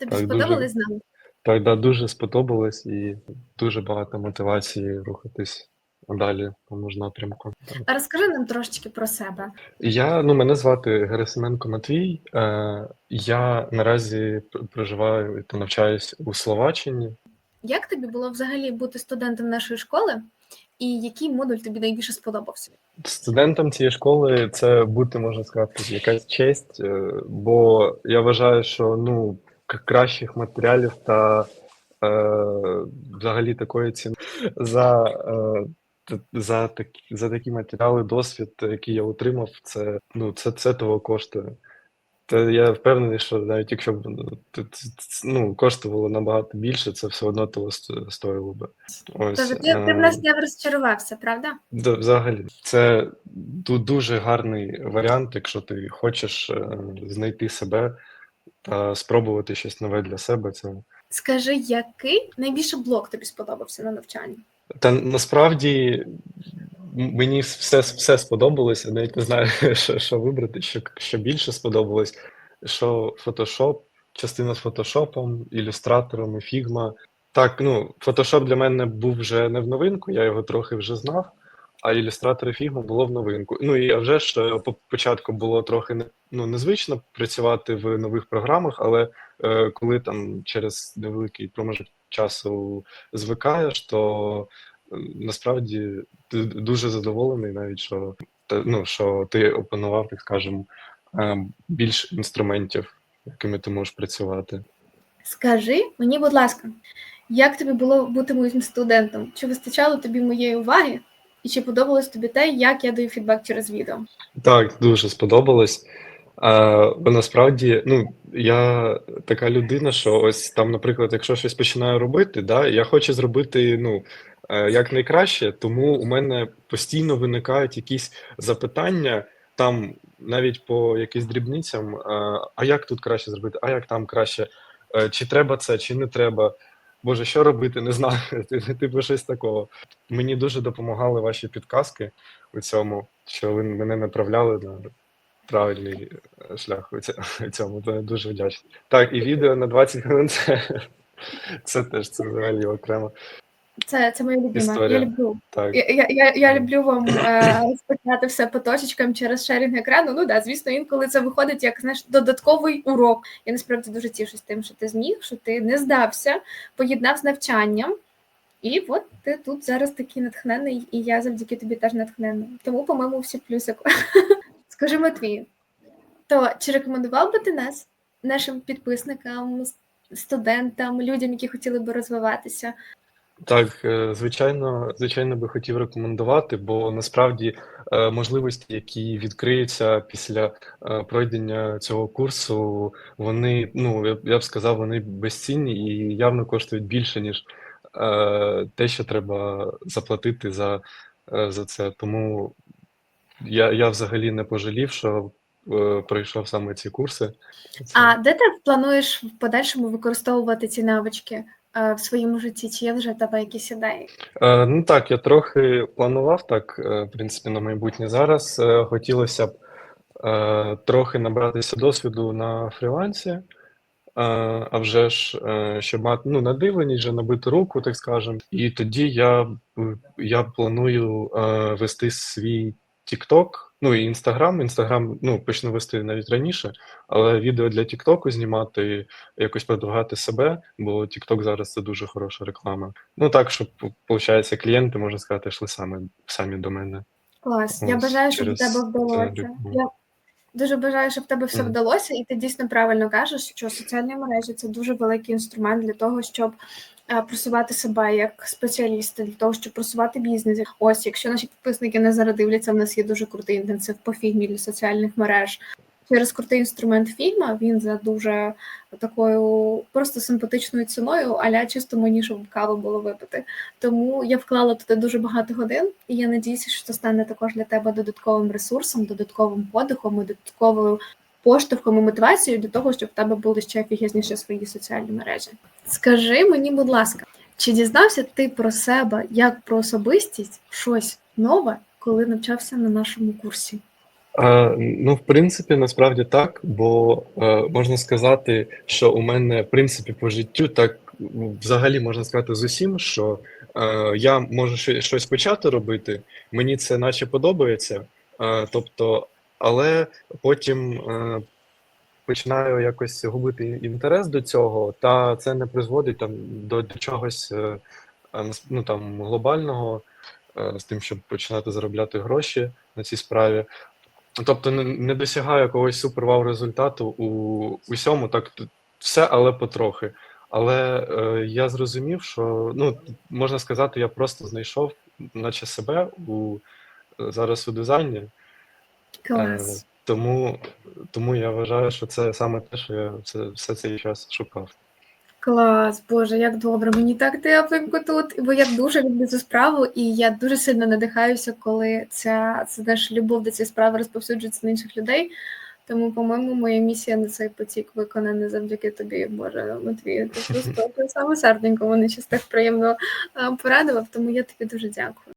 Тобі Так, сподобалось дуже. з? Так, да, дуже сподобалось і дуже багато мотивації рухатись далі в тому ж напрямку. А розкажи нам трошечки про себе. Я, ну, мене звати Герасименко Матвій. Е, я наразі пр- проживаю та навчаюсь у Словаччині. Як тобі було взагалі бути студентом нашої школи, і який модуль тобі найбільше сподобався? Студентом цієї школи це бути, можна сказати, якась честь, е, бо я вважаю, що ну, кращих матеріалів та е, взагалі такої ціни за, е, за, такі, за такі матеріали, досвід, який я отримав, це, ну, це, це того коштує. Та я впевнений, що навіть якщо б ну, ну, коштувало набагато більше, це все одно того стоїло би. Ось, Тож ти, ти в е, нас не розчарувався, правда? Да, взагалі, це дуже гарний варіант, якщо ти хочеш е, знайти себе та спробувати щось нове для себе. Це Скажи, який найбільше блок тобі сподобався на навчанні? та насправді мені все, все сподобалося. Навіть не знаю, що, що вибрати, що, що більше сподобалось. Що Photoshop, частина з фотошопом, ілюстратором і Figma. Так, ну, Photoshop для мене був вже не в новинку, я його трохи вже знав. А ілюстратор і Figma було в новинку. Ну і вже ж е, по початку було трохи ну, незвично працювати в нових програмах, але е, коли там через невеликий проміжок часу звикаєш, то е, насправді ти дуже задоволений, навіть що та- ну, що ти опанував, так скажемо, е, більш інструментів, якими ти можеш працювати. Скажи мені, будь ласка, як тобі було бути моїм студентом? Чи вистачало тобі моєї уваги? І чи подобалось тобі те, як я даю фідбек через відео? Так, дуже сподобалось. А, бо насправді, ну, я така людина, що ось там, наприклад, якщо щось починаю робити, да, я хочу зробити ну, е, як найкраще, тому у мене постійно виникають якісь запитання, там навіть по якимсь дрібницям, а, а як тут краще зробити, а як там краще, Е, чи треба це, чи не треба. Боже, що робити, не знаю. Типу щось такого. Мені дуже допомагали ваші підказки у цьому, що ви мене направляли на правильний е, шлях у у цьому. То я дуже вдячний. Так, і відео на 20 хвилин це, це теж це взагалі окремо. Це, це моя любима. Історія. Я люблю. Так. Я, я, я, я люблю вам е, розпочати все по точечкам через шерінг екрану. Ну да, звісно, інколи це виходить як знаєш, додатковий урок. Я насправді дуже тішусь тим, що ти зміг, що ти не здався, поєднав з навчанням. І от ти тут зараз такий натхнений, і я завдяки тобі теж натхнена. Тому, по-моєму, всі плюсику. Скажи, Матвію, то чи рекомендував би ти нас, нашим підписникам, студентам, людям, які хотіли би розвиватися? Так, е, звичайно, звичайно би хотів рекомендувати, бо насправді е, можливості, які відкриються після е, пройдення цього курсу, вони, ну я б- сказав, вони безцінні і явно коштують більше, ніж те, що треба заплатити за, за це. Тому я, я взагалі не пожалів, що пройшов саме ці курси. Це- А де ти плануєш в подальшому використовувати ці навички в своєму житті? Чи є вже в тебе якісь ідеї? Е, Ну так, я трохи планував так, е, в принципі, на майбутнє зараз. Е, Хотілося б е, трохи набратися досвіду на фрілансі, е, а вже ж, е, щоб мати ну, надивленість, вже набити руку, так скажемо. І тоді я, я планую е, вести свій TikTok, ну і Instagram. Instagram, ну, почну вести навіть раніше, але відео для TikTok знімати, якось продвигати себе, бо TikTok зараз це дуже хороша реклама. Ну так, щоб виходить, клієнти, можна сказати, йшли саме самі до мене. Клас. Я бажаю, щоб через тебе вдалося. Я дуже бажаю, щоб в тебе все Мгм. вдалося, і ти дійсно правильно кажеш, що соціальні мережі це дуже великий інструмент для того, щоб просувати себе як спеціаліста, для того, щоб просувати бізнес. Ось, якщо наші підписники не зараз дивляться, в нас є дуже крутий інтенсив по фігмі для соціальних мереж. Через крутий інструмент фільма він за дуже такою просто симпатичною ціною, аля чисто мені, щоб каву було випити. Тому я вклала туди дуже багато годин, і я надіюся, що це стане також для тебе додатковим ресурсом, додатковим подихом, додатковою поштовхом і мотивацією для того, щоб в тебе були ще ефігезніше свої соціальні мережі. Скажи мені, будь ласка, чи дізнався ти про себе як про особистість щось нове, коли навчався на нашому курсі? Е, ну, в принципі, насправді так, бо е, можна сказати, що у мене, в принципі, по життю так взагалі можна сказати з усім, що е, я можу щось почати робити, мені це наче подобається, е, тобто, але потім е, починаю якось губити інтерес до цього, та це не призводить там до, до чогось е, е, ну, там, глобального, е, з тим, щоб починати заробляти гроші на цій справі. Тобто не, не досягаю якогось супервау результату у усьому, так все, але потрохи. Але е, я зрозумів, що ну можна сказати, я просто знайшов, наче себе у зараз у дизайні. Е, Клас. тому, тому я вважаю, що це саме те, що я все, все цей час шукав. Клас, Боже, як добре. Мені так тепленько тут, бо я дуже люблю цю справу, і я дуже сильно надихаюся, коли ця це наша любов до цієї справи розповсюджується на інших людей. Тому, по-моєму, моя місія на цей потік виконана завдяки тобі, Боже, Матвію. Ти просто саме серденько мене щось так приємно а, порадував, тому я тобі дуже дякую.